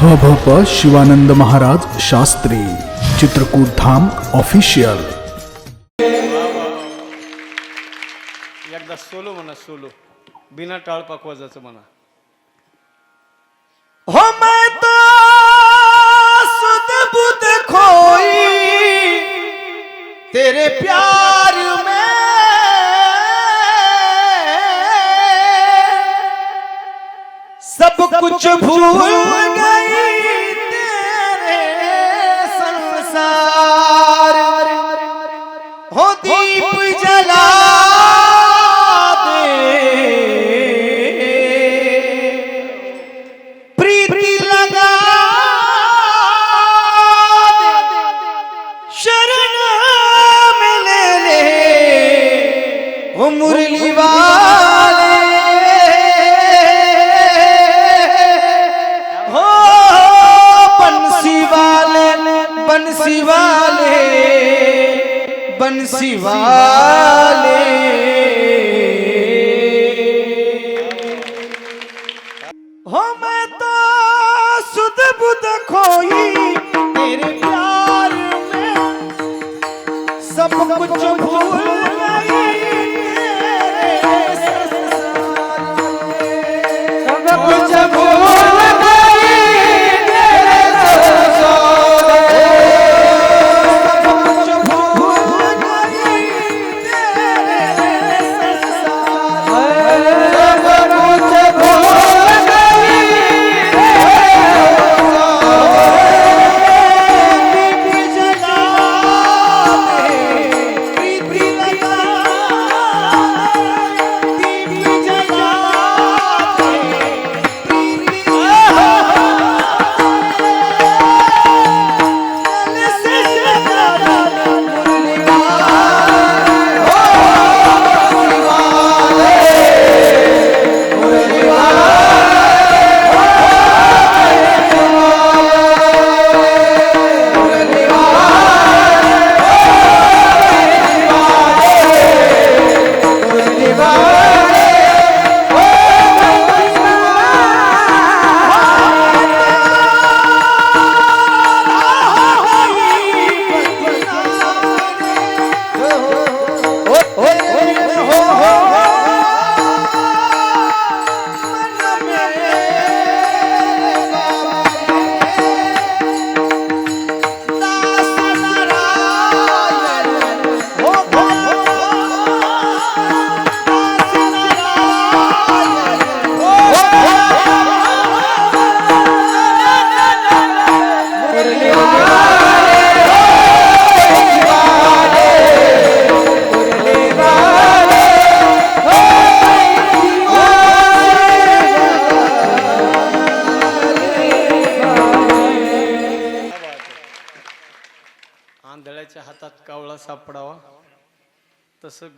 ह भ प शिवानंद महाराज शास्त्री चित्रकूट धाम ऑफिशियल. एकदा सोलो म्हणा सोलो. बिना टाळ पाकवाजाचं म्हणा. हो मैं तो सुध बुध खोई. तेरे प्यार में सब कुछ भूल गई সালাম बंसी वाले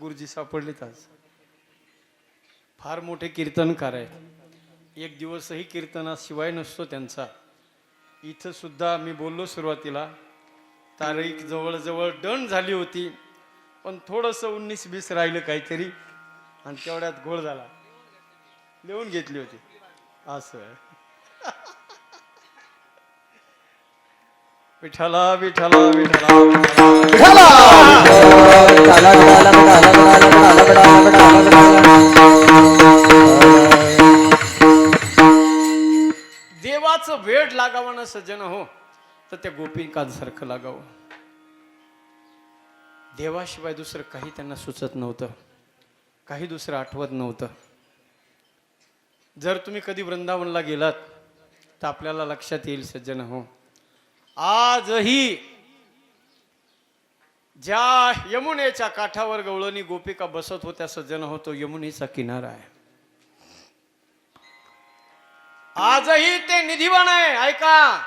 गुरुजी सापडलीत आज. फार मोठे कीर्तनकार आहेत. एक दिवसही कीर्तनाशिवाय नसतो त्यांचा. इथं सुद्धा मी बोललो सुरुवातीला तारीख जवळजवळ डन झाली होती पण थोडंसं उन्नीस बीस राहिलं काहीतरी आणि तेवढ्यात घोळ झाला. लिहून घेतली होती. असं. विठ्ठला विठ्ठला विठ्ठला देवाचं वेळ लागावं ना सज्जन हो तर त्या गोपिकांसारखं लागावं. देवाशिवाय दुसरं काही त्यांना सुचत नव्हतं काही दुसरं आठवत नव्हतं. जर तुम्ही कधी वृंदावनला गेलात तर आपल्याला लक्षात येईल सज्जन हो. आजही ज्या यमुनेच्या काठावर गवळणी गोपिका बसत होत्या सज्जन होतो यमुनेचा किनारा आहे. आजही ते निधिवन आहे ऐका.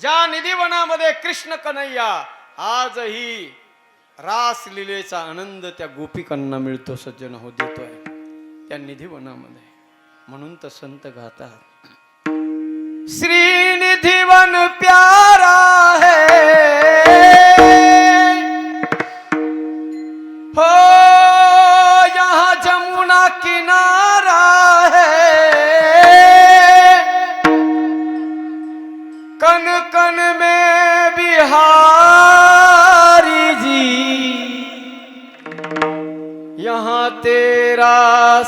ज्या निधिवनामध्ये कृष्ण कन्हैया आजही रास लीलेचा आनंद त्या गोपिकांना मिळतो सज्जन हो देतोय. त्या निधिवनामध्ये. म्हणून तर संत गातात श्री निधिवन प्या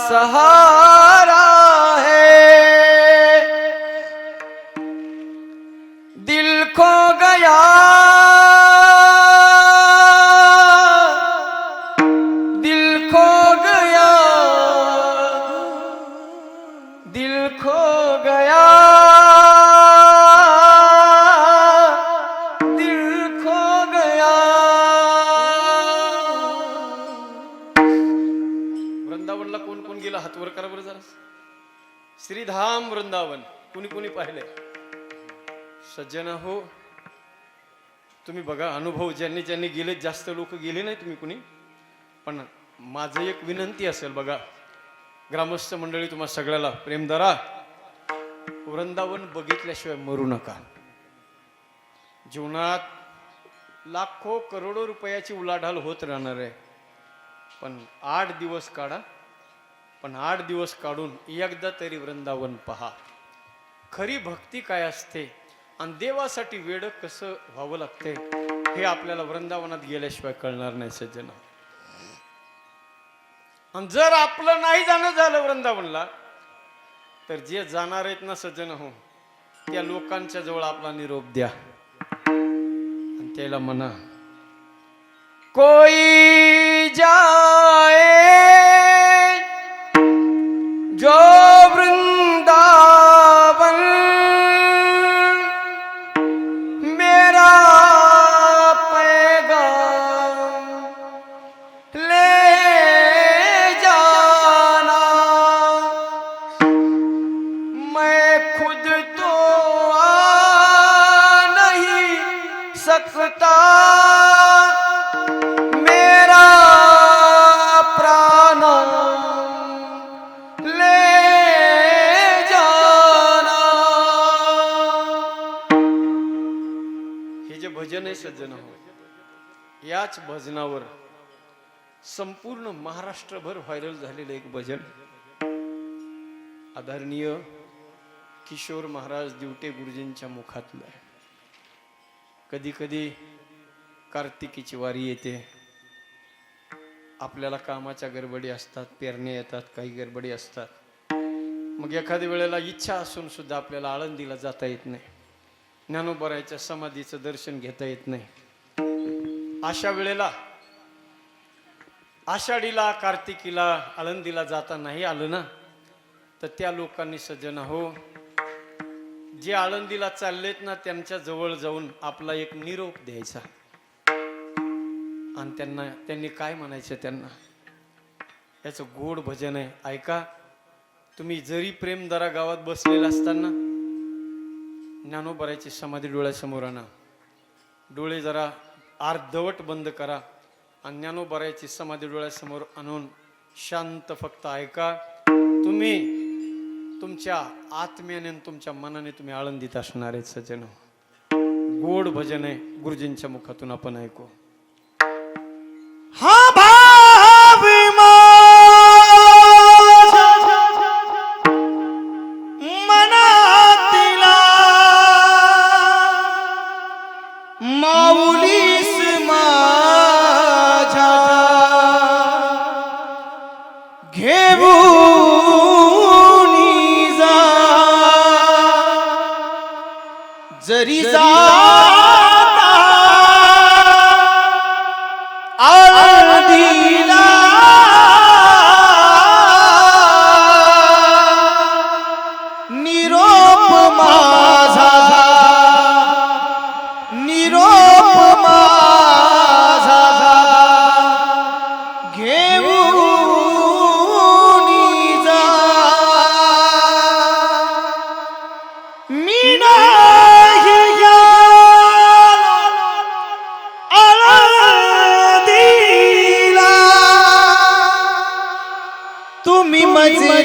सहा कोण गेलं? गेला करा बरं जरा. श्रीधाम वृंदावन. कुणी कुणी पाहिलंय? सज्जन हो तुम्ही बघा अनुभव ज्यांनी ज्यांनी गेले जास्त लोक गेले नाही तुम्ही कुणी. पण माझं एक विनंती असेल बघा. ग्रामस्थ मंडळी तुम्हा सगळ्याला प्रेमदारा वृंदावन बघितल्याशिवाय मरू नका. जीवनात लाखो करोडो रुपयाची उलाढाल होत राहणार आहे. पण आठ दिवस काढा. पण आठ दिवस काढून एकदा तरी वृंदावन पहा. खरी भक्ती काय असते? आणि देवासाठी वेड कसं व्हावं लागते हे आपल्याला वृंदावनात गेल्याशिवाय कळणार नाही सज्जन. आणि जर आपलं नाही जाणं झालं वृंदावनला तर जे जाणार आहेत ना सज्जन हो त्या लोकांच्या जवळ आपला निरोप द्या. आणि त्याला म्हणा कोई जाए भजन सज्जन हो. याच भजनावर संपूर्ण महाराष्ट्रभर व्हायरल झालेलं एक भजन. आदरणीय किशोर महाराज दिवटे गुरुजींच्या मुखातलं. आहे कधी कधी कार्तिकीची वारी येते. आपल्याला कामाच्या गडबडी असतात पेरणे येतात काही गडबडी असतात. मग एखाद्या वेळेला इच्छा असून सुद्धा आपल्याला आळंदीला जाता येत नाही. ज्ञानोबरायच्या समाधीचं दर्शन घेता येत नाही. अशा वेळेला आषाढीला कार्तिकीला आळंदीला जाता नाही आलं ना तर त्या लोकांनी सज्जन हो जे आळंदीला चाललेत ना त्यांच्या जवळ जाऊन आपला एक निरोप द्यायचा. आणि त्यांना त्यांनी काय म्हणायचं त्यांना? याचं गोड भजन आहे. ऐका तुम्ही जरी प्रेमदरा गावात बसलेला असताना ज्ञानोबरायची समाधी डोळ्यासमोर आणा डोळे जरा अर्धवट बंद करा आणि ज्ञानोबरायची समाधी डोळ्यासमोर आणून शांत फक्त ऐका. तुम्ही तुमच्या आत्म्याने आणि तुमच्या मनाने तुम्ही आळंदीत असणारे सजन सज्जन. गोड भजन आहे गुरुजींच्या मुखातून आपण ऐकू.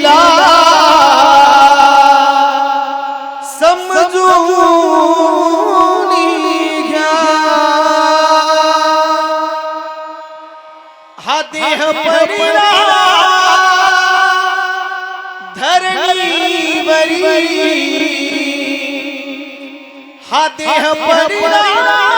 मजला समजून घ्या. हा देह पडला. धरणीवरी हा देह पडला.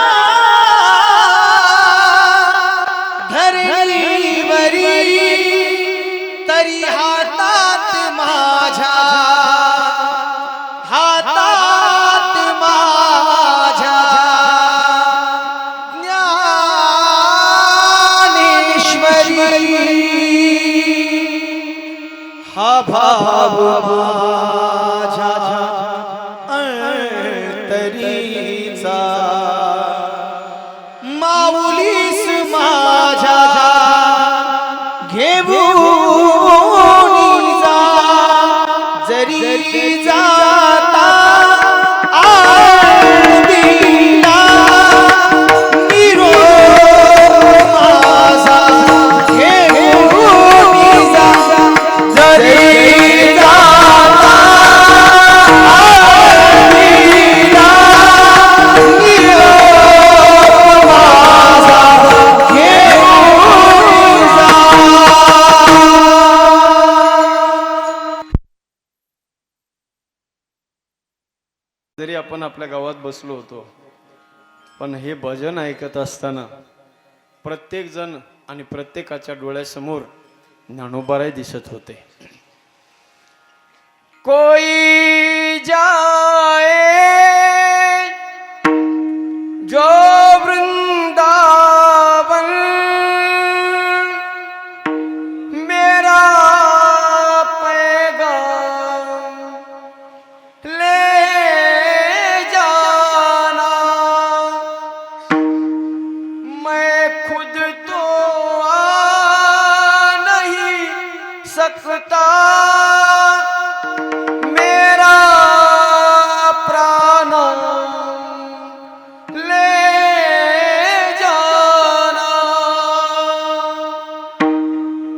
जरी आपल्या गावात बसलो होतो. पण हे भजन ऐकत असताना प्रत्येक जण आणि प्रत्येकाच्या डोळ्यासमोर ज्ञानोबाराय दिसत होते. कोई जाए